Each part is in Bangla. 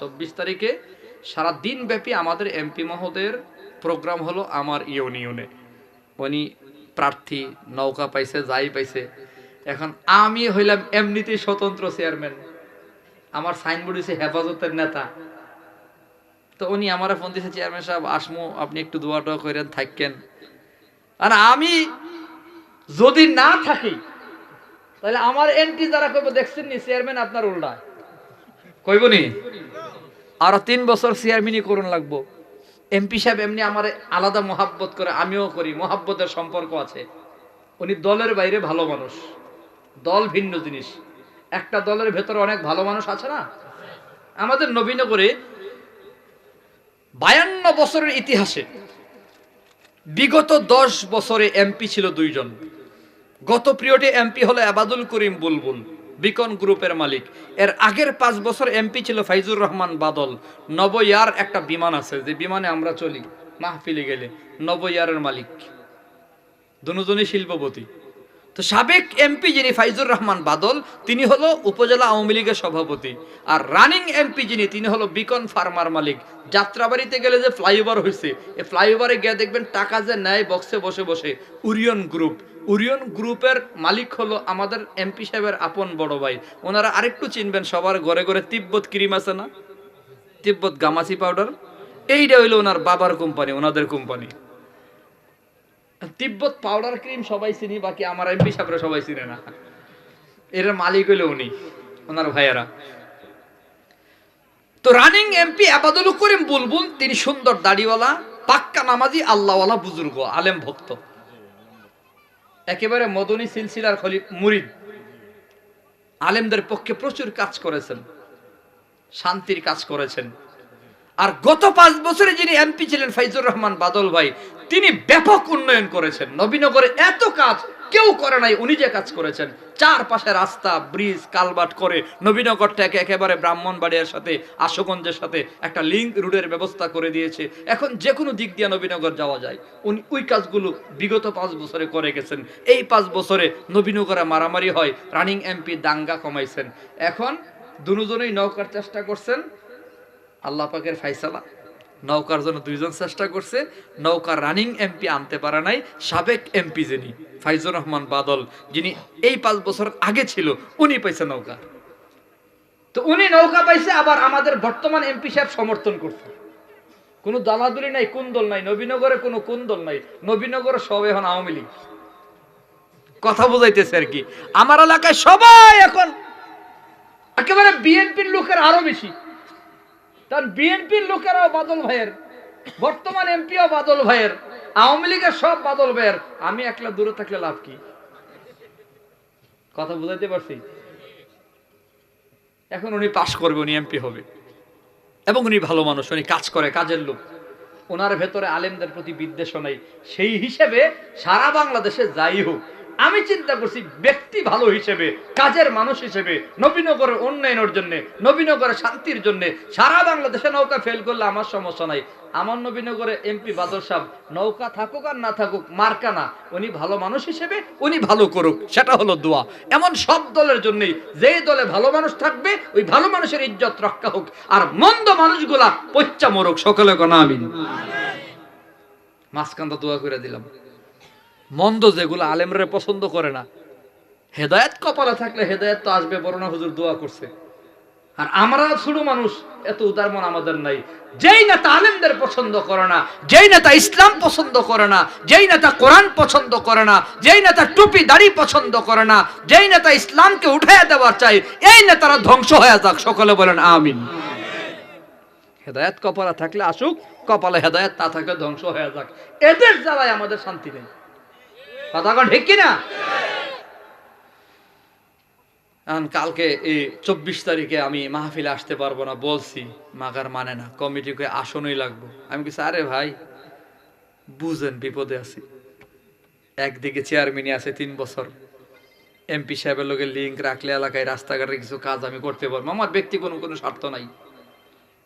চব্বিশ তারিখে সারা দিন ব্যাপী আমাদের এমপি মহোদয়ের প্রোগ্রাম হলো আমার ইউনিয়নে। উনি প্রার্থী, নৌকা পাইছে, যাই পাইছে। এখন আমি হইলাম এমনিতেই স্বতন্ত্র চেয়ারম্যান। আমার সাইনবোর্ড হচ্ছে হেফাজতের নেতা। তো উনি আমার ফোন দিয়েছে চেয়ারম্যান সাহেব, আসমু, আপনি একটু দোয়া টোয়া করেন, থাকেন। আর আমি যদি না থাকি, তাহলে আমার এন্ট্রি যারা কইব, দেখছেন নি, চেয়ারম্যান আপনার উল্টা কইব নি? আরও তিন বছর চেয়ারম্যানই করুন লাগবো। এমপি সাহেব এমনি আমার আলাদা মোহাব্বত করে, আমিও করি, মোহাব্বতের সম্পর্ক আছে। উনি দলের বাইরে ভালো মানুষ। দল ভিন্ন জিনিস। একটা দলের ভেতরে অনেক ভালো মানুষ আছে না? আমাদের নবীনগরে বায়ান্ন বছরের ইতিহাসে বিগত দশ বছরে এমপি ছিল দুইজন। গত পিরিয়ডে এমপি হলো আবাদুল করিম বুলবুল। বিকন গ্রুপের মালিক। এর আগের পাঁচ বছর এমপি ছিল ফাইজুর রহমান বাদল। নবয়ার একটা বিমান আছে, যে বিমানে আমরা চলি, মাহফিলে গেলে। নবয়ারের মালিক। দুজনই শিল্পপতি। তো সাবেক এমপি যিনি ফাইজুর রহমান বাদল, তিনি হলো উপজেলা আওয়ামী লীগের সভাপতি। আর রানিং এমপি যিনি, তিনি হলো বিকন ফার্মার মালিক। যাত্রাবাড়িতে গেলে যে ফ্লাইওভার হয়েছে এই ফ্লাইওভারে গিয়ে দেখবেন টাকা যে নেয় বক্সে বসে বসে, উরিয়ন গ্রুপ। উরিয়ন গ্রুপের মালিক হলো আমাদের এমপি সাহেবের আপন বড় ভাই। ওনারা আরেকটু চিনবেন, সবার ঘরে ঘরে তিব্বত ক্রিম আছে না? তিব্বত গামাসি পাউডার? এইটা হইল ওনার বাবার কোম্পানি, ওনাদের কোম্পানি। তিব্বত পাউডার ক্রিম সবাই চিনি, বাকি আমার এমপি সাহেবরা সবাই চিনে না। এর মালিক হইল উনি, ওনার ভাইয়েরা। তো রানিং এমপি আবাদুল করিম বুলবুল, তিনি সুন্দর দাড়িওয়ালা, পাক্কা নামাজি, আল্লাহওয়ালা বুজুর্গ, আলেম ভক্ত। একেবারে মদনী সিলসিলার খলি, মুরিদ। আলেমদের পক্ষে প্রচুর কাজ করেছেন, শান্তির কাজ করেছেন। আর গত পাঁচ বছরে যিনি এমপি ছিলেন, ফাইজুর রহমান বাদল ভাই তিনি ব্যাপক উন্নয়ন করেছেন। নবীনগরে এত কাজ কেউ করে নাই, উনি যে কাজ করেছেন। চারপাশে রাস্তা, ব্রিজ, কালবাট করে নবীনগরটাকে একেবারে ব্রাহ্মণবাড়িয়ার সাথে, আশুগঞ্জের সাথে একটা লিঙ্ক রুটের ব্যবস্থা করে দিয়েছে। এখন যে কোনো দিক দিয়ে নবীনগর যাওয়া যায়। উনি ওই কাজগুলো বিগত পাঁচ বছরে করে গেছেন। এই পাঁচ বছরে নবীনগরে মারামারি হয় রানিং এমপি দাঙ্গা কমাইছেন। এখন দুজনেই নৌকার চেষ্টা করছেন। আল্লাহ পাকের ফাইসালা। নৌকার জন্য দুইজন চেষ্টা করছে। নৌকার রানিং এমপি আনতে পারে নাই, সাবেক এমপি যিনি, ফাইজুর রহমান বাদল, যিনি এই পাঁচ বছর আগে ছিল, উনি পাইছে নৌকা। তো উনি নৌকা পাইছে, আবার আমাদের বর্তমান এমপি সাহেব সমর্থন করছে। কোনো দলাদলি নাই, কোন দল নাই, নবীনগরে কোনো কোন দল নাই, নবীনগরে সব এখন আওয়ামী লীগ। কথা বুঝাইতেছে আর কি। আমার এলাকায় সবাই এখন একেবারে বিএনপির লোকের আরও বেশি। কারণ বিএনপির লোকেরাও বাদল ভাইয়ের, বর্তমান এমপিও বাদল ভাইয়ের, আওয়ামী লীগের সব বাদল ভাইয়ের। আমি একলা দূরে থাকলে লাভ কি? কথা বুঝাইতে পারছি? এখন উনি পাশ করবে, উনি এমপি হবে। এবং উনি ভালো মানুষ, উনি কাজ করে, কাজের লোক। ওনার ভেতরে আলেমদের প্রতি বিদ্বেষ নাই। সেই হিসেবে সারা বাংলাদেশে যাই হোক আমি চিন্তা করছি ব্যক্তি ভালো হিসেবে, কাজের মানুষ হিসেবে, নবীনগরের উন্নয়নের জন্য, নবীনগরের শান্তির জন্য সারা বাংলাদেশে নৌকা ফেল করলে আমার সমস্যা নাই। আমার নবীনগরে এমপি বাদল সাহেব, নৌকা থাকুক আর না থাকুক, মার্কা না। উনি ভালো মানুষ হিসেবে, উনি ভালো করুক, সেটা হলো দোয়া। এমন সব দলের জন্যই যেই দলে ভালো মানুষ থাকবে, ওই ভালো মানুষের ইজ্জত রক্ষা হোক, আর মন্দ মানুষগুলা পচ্চা মরুক। সকলে কোনা আমিন। মাঝখানটা দোয়া করে দিলাম। মন্দ যেগুলো আলেমরা পছন্দ করে না। হেদায়েত কপালে থাকলে হেদায়ত তো আসবে বরনা হুজুর দোয়া করছে। আর আমরা ছোট মানুষ, এত উদার মন আমাদের নাই। যেই নেতা আলেমদের পছন্দ করে না, যেই নেতা ইসলাম পছন্দ করে না, যেই নেতা কোরআন পছন্দ করে না, যেই নেতা টুপি দাড়ি পছন্দ করে না, যেই নেতা ইসলামকে উঠাইয়া দেওয়ার চাই, এই নেতারা ধ্বংস হয়ে যাক, সকলে বলেন আমিন। হেদায়েত কপালে থাকলে আসুক, কপালে হেদায়েত না থাকলে ধ্বংস হয়ে যাক। এদের জ্বালায় আমাদের শান্তি নেই। কথা ঠিক কিনা? এখন কালকে এই চব্বিশ তারিখে আমি মাহফিলে আসতে পারব না, বলছি, মাগার মানে না, কমিটিকে আসনই লাগবো। আমি কিছু আরে ভাই, বুঝেন, বিপদে আছি। একদিকে চেয়ারম্যানই আছে তিন বছর। এমপি সাহেবের লোকের লিঙ্ক রাখলে এলাকায় রাস্তাঘাটে কিছু কাজ আমি করতে পারব। আমার ব্যক্তি কোনো কোনো স্বার্থ নাই।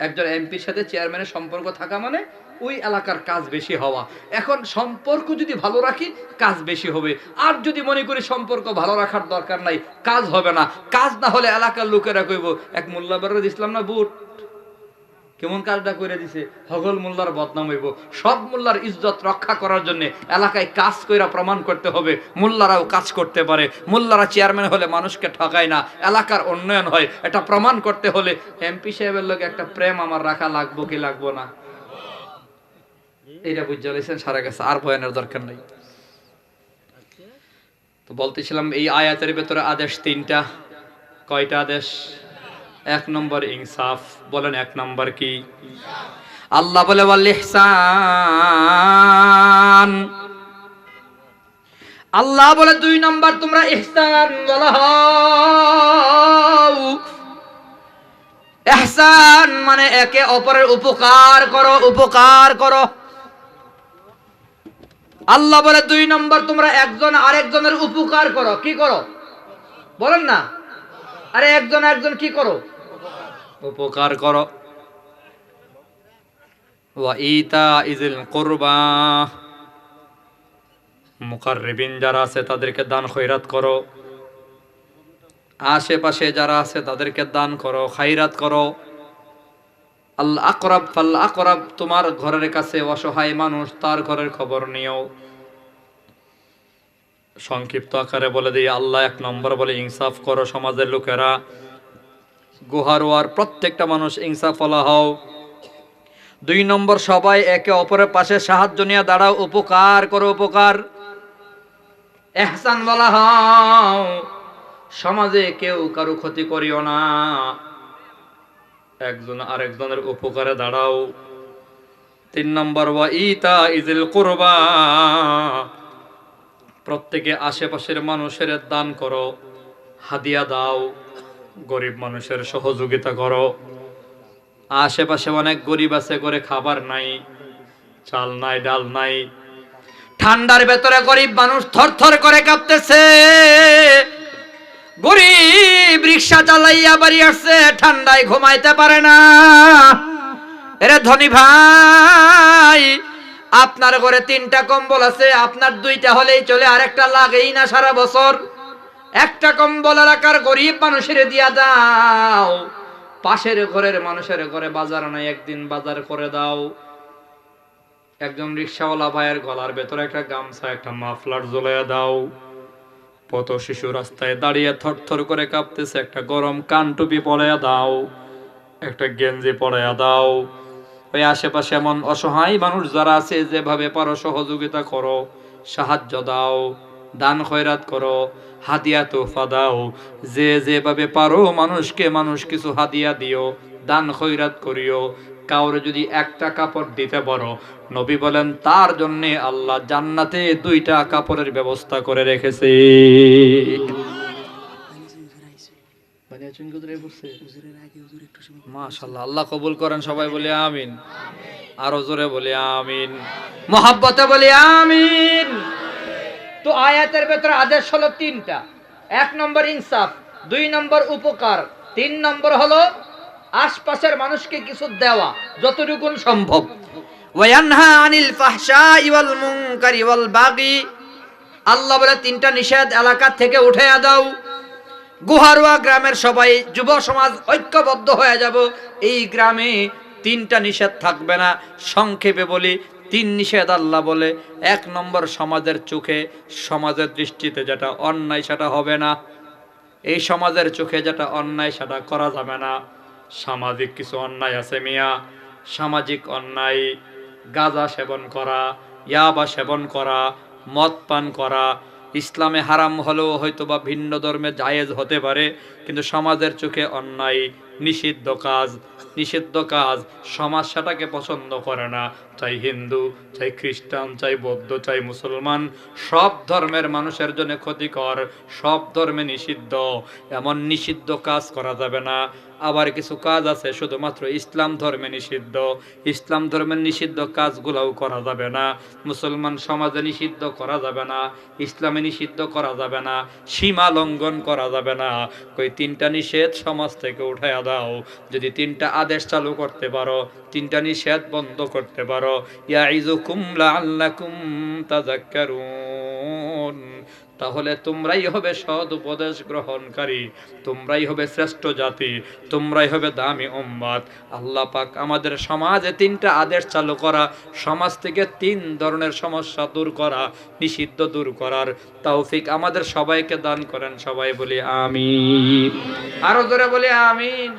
একজন এমপির সাথে চেয়ারম্যানের সম্পর্ক থাকা মানে ওই এলাকার কাজ বেশি হওয়া। এখন সম্পর্ক যদি ভালো রাখি, কাজ বেশি হবে। আর যদি মনে করি সম্পর্ক ভালো রাখার দরকার নাই, কাজ হবে না। কাজ না হলে এলাকার লোকেরা কইব, এক মোল্লা বেরোদ ইসলাম না বুট? কেমন কাজটা করে দিছে? হগল মোল্লার বদনাম হইব। সব মোল্লার ইজ্জত রক্ষা করার জন্য এলাকায় কাজ কইরা প্রমাণ করতে হবে। মোল্লারাও কাজ করতে পারে। মোল্লারা চেয়ারম্যান হলে মানুষকে ঠকায় না। এলাকার উন্নয়ন হয়। এটা প্রমাণ করতে হলে এমপি সাহেবের লোক একটা প্রেম আমার রাখা লাগবো কি লাগবো না? এইটা বুঝতে পেরেছেন সারা গেছে আর বয়ানের দরকার নাই। তো বলতেছিলাম, এই আয়াতের ভেতরে আদেশ তিনটা। কয়টা আদেশ? এক নম্বর ইনসাফ, বলেন এক নম্বর কি? আল্লাহ বলে ইহসান। আল্লাহ বলে, দুই নম্বর তোমরা ইহসান বলা হও। ইহসান মানে একে অপরের উপকার করো উপকার করো। আল্লাহ বলে দুই নম্বর, তোমরা একজন আরেকজনের উপকার করো। কি করো? বলেন না। আরে একজন একজন কি করো? উপকার করো। যারা আছে, তাদেরকে দান খয়রাত করো। আশেপাশে যারা আছে, তাদেরকে দান করো খাইরাত করো। আল্লাহ আকরাব, ফাল আকরাব, তোমার ঘরের কাছে অসহায় মানুষ, তার ঘরের খবর নিও। সংক্ষিপ্ত আকারে বলে দিই, আল্লাহ এক নম্বর বলে, ইনসাফ করো সমাজের লোকেরা। গুহারোয়ার প্রত্যেকটা মানুষ ইনসাফ ফলা হও। দুই নম্বর, সবাই একে অপরের পাশে সাহায্য নিয়ে দাঁড়াও, উপকার করো, উপকার। এহসান বলা হও। সমাজে কেউ কারও ক্ষতি করিও না। একজন আরেকজনের উপকারে দাঁড়াও। তিন নম্বর ওয়া ইতা ইজিল কুরবা। প্রত্যেকে আশেপাশের মানুষের দান করো, হাদিয়া দাও, গরিব মানুষের সহযোগিতা করো। আশেপাশে অনেক গরিব আছে করে খাবার নাই, চাল নাই, ডাল নাই। ঠান্ডার ভেতরে গরিব মানুষ থরথর করে কাঁপতেছে। রিক্সা চালাইয়া বাড়ি আসছে ঠান্ডায় ঘুমাইতে পারে না। এরে ধনী ভাই, আপনার ঘরে তিনটা কম্বল আছে, আপনার দুইটা হলেই চলে, আরেকটা লাগেই না সারা বছর। একটা কম্বল এলাকার গরিব মানুষের দিয়া দাও। পাশের ঘরের মানুষের ঘরে বাজার নাই, একদিন বাজার করে দাও। একজন রিক্সাওয়ালা ভাইয়ের গলার ভেতরে একটা গামছা, একটা মাফলার জ্বলাইয়া দাও। পত শিশু রাস্তায় দাঁড়িয়ে থরথর করে কাঁপতেছে, একটা গরম কান টুপি পরাইয়া দাও, একটা গেঞ্জি পরাইয়া দাও। ওই আশেপাশে এমন অসহায় মানুষ যারা আছে, যেভাবে পারো সহযোগিতা করো, সাহায্য দাও, দান খয়রাত করো, হাদিয়া তোফা দাও। যে যেভাবে পারো মানুষকে মানুষ কিছু হাদিয়া দিও, দান খয়রাত করিও কাউরে যদি একটা কাপড় দিতে পারো নবী বলেন তার জন্য আল্লাহ জান্নাতে দুইটা কাপড়ের ব্যবস্থা করে রেখেছে। মাশাল্লাহ আল্লাহ কবুল করেন সবাই বলে আমিন। আরও জোরে বলে আমিন। মহাব্বতে বলে আমিন। তো আয়াতের ভেতরে আদেশ হলো তিনটা। এক নম্বর ইনসাফ দুই নম্বর উপকার তিন নম্বর হলো আশপাশের মানুষকে কিছু দেওয়া যতটুকু সম্ভব। ওয়ানহা আনিল ফাহশাই ওয়াল মুনকারি ওয়াল বাগি। আল্লাহ বলে, তিনটা নিষেধ এলাকা থেকে উঠে দাও। গুহারুয়া গ্রামের সবাই যুব সমাজ ঐক্যবদ্ধ হয়ে যাব। এই গ্রামে তিনটা নিষেধ থাকবে না। সংক্ষেপে বলি, তিন নিষেধ আল্লাহ বলে, এক নম্বর সমাজের চোখে, সমাজের দৃষ্টিতে যেটা অন্যায় সেটা হবে না। এই সমাজের চোখে যেটা অন্যায় সেটা করা যাবে না। সামাজিক কিছু অন্যায় আছে মিয়া। সামাজিক অন্যায়, গাঁজা সেবন করা, ইয়াবা সেবন করা, মদ পান করা, ইসলামে হারাম হলেও হয়তো বা ভিন্ন ধর্মে জায়েজ হতে পারে, কিন্তু সমাজের চোখে অন্যায় নিষিদ্ধ কাজ নিষিদ্ধ কাজ। সমাজ সেটাকে পছন্দ করে না। চাই হিন্দু, চাই খ্রিস্টান, চাই বৌদ্ধ, চাই মুসলমান। সব ধর্মের মানুষের জন্য ক্ষতিকর, সব ধর্মে নিষিদ্ধ। এমন নিষিদ্ধ কাজ করা যাবে না। আবার কিছু কাজ আছে, শুধুমাত্র ইসলাম ধর্মে নিষিদ্ধ। ইসলাম ধর্মের নিষিদ্ধ কাজগুলোও করা যাবে না। মুসলমান সমাজে নিষিদ্ধ করা যাবে না। ইসলামে নিষিদ্ধ করা যাবে না। সীমা লঙ্ঘন করা যাবে না। কই তিনটা নিষেধ সমাজ থেকে উঠাইয়া দাও। যদি তিনটা আদেশ চালু করতে পারো তিনটা নিষেধ বন্ধ করতে পারো। তাহলে তোমরাই হবে সৎ উপদেশ গ্রহণকারী, তোমরাই হবে শ্রেষ্ঠ জাতি, তোমরাই হবে দামি উম্মাদ। আল্লাহ পাক আমাদের সমাজে তিনটা আদেশ চালু করা, সমাজ থেকে তিন ধরনের সমস্যা দূর করা, নিষিদ্ধ দূর করার তৌফিক আমাদের সবাইকে দান করেন সবাই বলি আমিন। আরও ধরে বলি আমিন।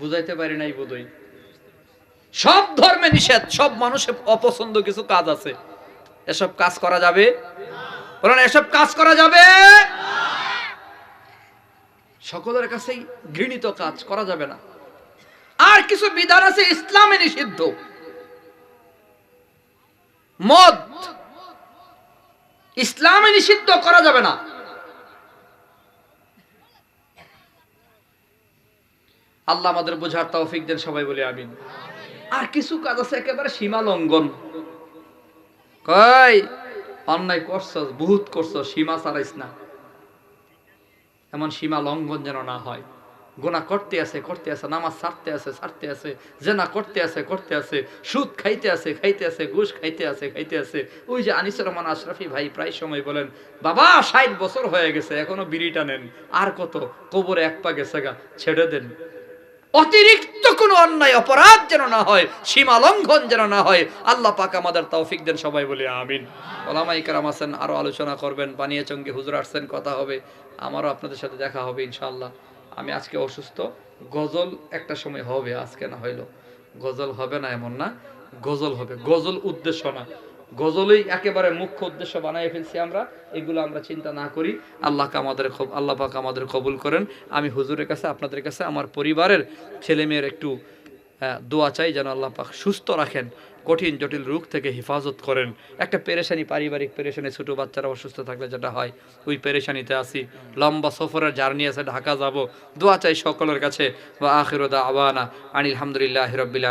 বুঝাইতে পারি নাই বোধই সব ধর্মে নিষেধ, সব মানুষের অপছন্দ কিছু কাজ আছে। এসব কাজ করা যাবে? বলেন, এসব কাজ করা যাবে? সকলের কাছেই ঘৃণিত কাজ করা যাবে না। আর কিছু বিধান আছে ইসলামে নিষিদ্ধ। মদ ইসলামে নিষিদ্ধ করা যাবে না। আল্লাহ আমাদের বোঝার তৌফিক দেন, সবাই বলে আমিন। আর কিছু কাজ আছে একেবারে সীমা লঙ্ঘন। কই? অন্যায় করছস বহুত করছস, সীমা ছাড়াইস না। এমন সীমা লঙ্ঘন যেন না হয়। গোনা করতে আছে করতে আছে, নামাজ ছাড়তে আছে ছাড়তে আছে, জেনা করতে আছে করতে আছে, সুদ খাইতে আছে খাইতে আছে, ঘুষ খাইতে আছে খাইতে আছে। ওই যে আনিসুর রহমান আশরাফি ভাই প্রায় সময় বলেন, বাবা, ষাট বছর হয়ে গেছে, এখনও বিড়িটা নেন। আর কত? কবরে এক পা গেছে গা, ছেড়ে দেন। অতিরিক্ত কোনো অন্যায় অপরাধ যেন না হয়, সীমা লঙ্ঘন যেন না হয়, আল্লাহ পাক আমাদের তৌফিক দেন সবাই বলি আমিন। ওলামাই কারাম আছেন আরও আলোচনা করবেন, বানিয়ে চঙ্গে হুজুর আসছেন, কথা হবে, আমারও আপনাদের সাথে দেখা হবে ইনশাআল্লাহ। আমি আজকে অসুস্থ, গজল একটা সময় হবে, আজকে না হইল। গজল হবে না এমন না, গজল হবে, গজল উদ্দেশ্য না। গজলই একেবারে মুখ্য উদ্দেশ্য বানাই ফেলছি আমরা। এগুলো আমরা চিন্তা না করি। আল্লাহকে আমাদের আল্লাহ পাক আমাদের কবুল করেন। আমি হুজুরের কাছে, আপনাদের কাছে, আমার পরিবারের ছেলে মেয়ের একটু দোয়া চাই যেন আল্লাহ পাক সুস্থ রাখেন, কঠিন, জটিল রোগ থেকে হেফাজত করেন। একটা পেরেশানি, পারিবারিক পেরেশানি, ছোট বাচ্চারা অসুস্থ থাকলে যেটা হয়, ওই পেরেশানিতে আসি লম্বা সফরের জার্নি আছে, ঢাকা যাব। দোয়া চাই সকলের কাছে। বা আখিরদা আওয়ানা আনিল হামদুলিল্লাহ রবিল্লা